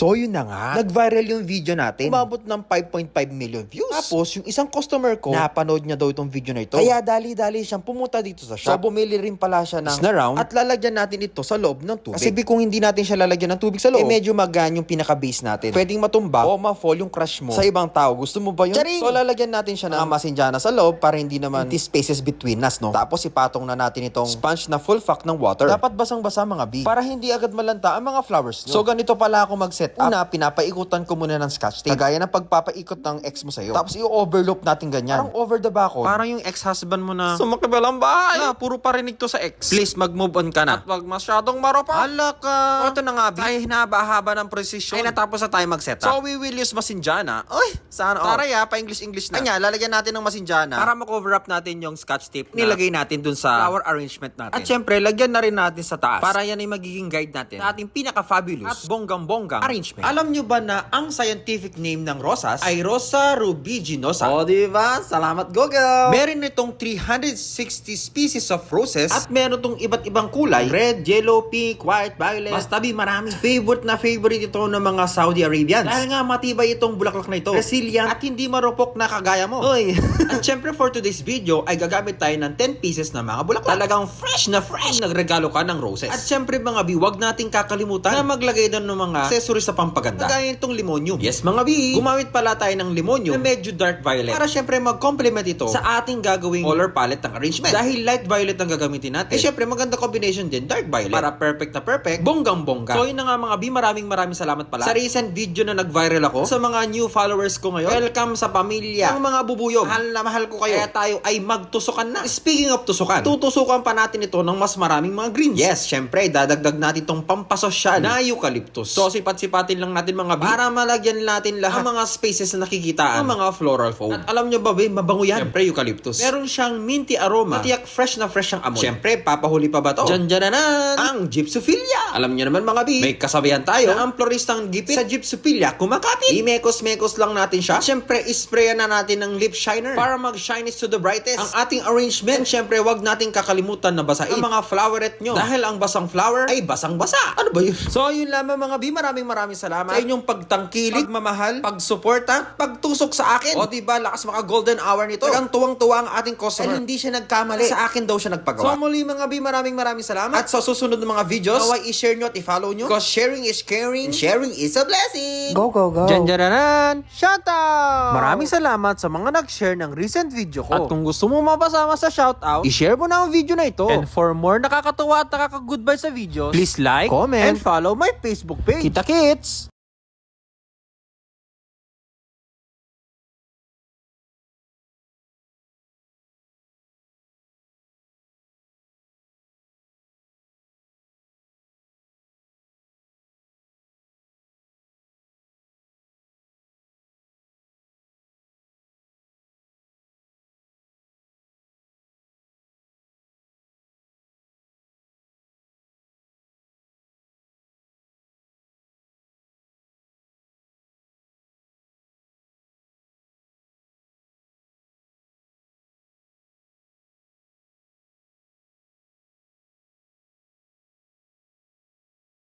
So yun na nga, nag-viral yung video natin. Umabot ng 5.5 million views. Tapos yung isang customer ko, napanood niya daw itong video na ito. Kaya dali-dali siyang pumunta dito sa shop. So bumili rin pala siya ng round at lalagyan natin ito sa loob ng tubig. Kasi kung hindi natin siya lalagyan ng tubig sa loob, eh medyo magaan yung pinaka-base natin. Pwedeng matumba o ma-fall yung crush mo sa ibang tao. Gusto mo ba yun? Charing! So lalagyan natin siya ng masinjana sa loob para hindi naman empty spaces between us, no? Tapos ipatong na natin itong sponge na full fuck ng water. Dapat basang-basa mga B. Para hindi agad malanta ang mga flowers nyo. So ganito pala ako mag-set up. Una, pinapaikutan ko muna ng scotch tape. Kagaya ng pagpapaikot ng ex mo sa'yo. Tapos i-overloop natin ganyan. Parang over the back Parang yung ex-husband mo na sumakibalang bahay. Na, puro parinig to sa ex. Please, mag-move on ka na. At wag masyadong maropa. Hala ka. O, ito na nga, B. Ay, hinaba-haba ng precision. Ay, natapos na tayo mag-set up. So, we will use masinjana. Uy, sana all. Taray ah, pa-English-English na. Kanya, lalagyan natin ng masinjana. Para ma-cover up natin yung scotch tape na nilagay natin dun sa flower arrangement natin. At syempre, lagyan na rin natin sa taas. Para yan ay magiging guide natin sa ating pinaka-fabulous at bonggang-bonggang arrangement. Alam nyo ba na ang scientific name ng rosas ay Rosa rubiginosa? O, di ba? Salamat, Google! Meron itong 360 species of roses at meron itong iba't ibang kulay. Red, yellow, pink, white, violet. Basta bi, marami. Favorite na favorite ito ng mga Saudi Arabians. Dahil nga matibay itong bulaklak na ito. Resilient at hindi marupok na kagaya mo. Uy! at syempre for today's video ay gagamit tayo ng 10 pieces na mga bulaklak. Talagang fresh na fresh. Nagregalo ka ng roses. At syempre mga bi, wag nating kakalimutan na maglagay doon ng mga accessories sa pampaganda. Kagaya itong limonium. Yes mga bi, gumamit pala tayo ng limonium na medyo dark violet. Para syempre mag-complement ito sa ating gagawing color palette ng arrangement. Dahil light violet ang gagamitin natin. Eh syempre maganda combination din dark violet. Para perfect na perfect, bonggang bongga. So yun na nga mga bi, maraming maraming salamat pala. Sa recent video na nag-viral ako, sa mga new followers ko ngayon, welcome sa pamilya. Ang mga bubuyog, mahal na mahal ko kayo. Kaya tayo ay magtusukan na. Speaking of tusukan, tutusukan pa natin ito ng mas maraming mga greens. Yes, syempre, dadagdag natin tong pampasosyal na eucalyptus. So sipat-sipatin lang natin mga bi, para malagyan natin lahat ng mga spaces na nakikitaan ng mga floral foam. At alam nyo ba, be, mabango yan. Syempre, eucalyptus. Meron siyang minty aroma. Matiyak fresh na fresh ang amoy. Syempre, papahuli pa ba to? Diyan dyan na ang gypsophilia. Alam nyo naman mga bi, may kasabihan tayo na ang floristang gipit sa gypsophilia kumakapit. Imekos-mekos lang natin siya. Syempre, isprayan na natin ng lip shiner para mag-shine to the brightest. Ang ating arrangement, syempre, wag nating kakalimutan na basahin ang mga floweret nyo. Dahil ang basang flower ay basang-basa. Ano ba yun? So, yun lamang mga bi, maraming maraming salamat sa inyong pagtangkilik, pagmamahal, pagsuporta, pagtusok sa akin. O diba, lakas mga golden hour nito. Ang tuwang-tuwa ang ating customer. Dahil hindi siya nagkamali. Sa akin daw siya nagpagawa. So muli mga bi, maraming maraming salamat. At sa susunod na mga videos, naway i-share nyo at i-follow nyo. Because sharing is caring. And sharing is a blessing. Go, go, go. Janjaranan! Shoutout! Maraming salamat sa mga nag-share ng recent video ko. At kung gusto mo mapasama sa shoutout, i-share mo na ang video na ito. And for more nakakatuwa at nakaka-good vibes sa videos, please like, comment, and follow my Facebook page. Kita It's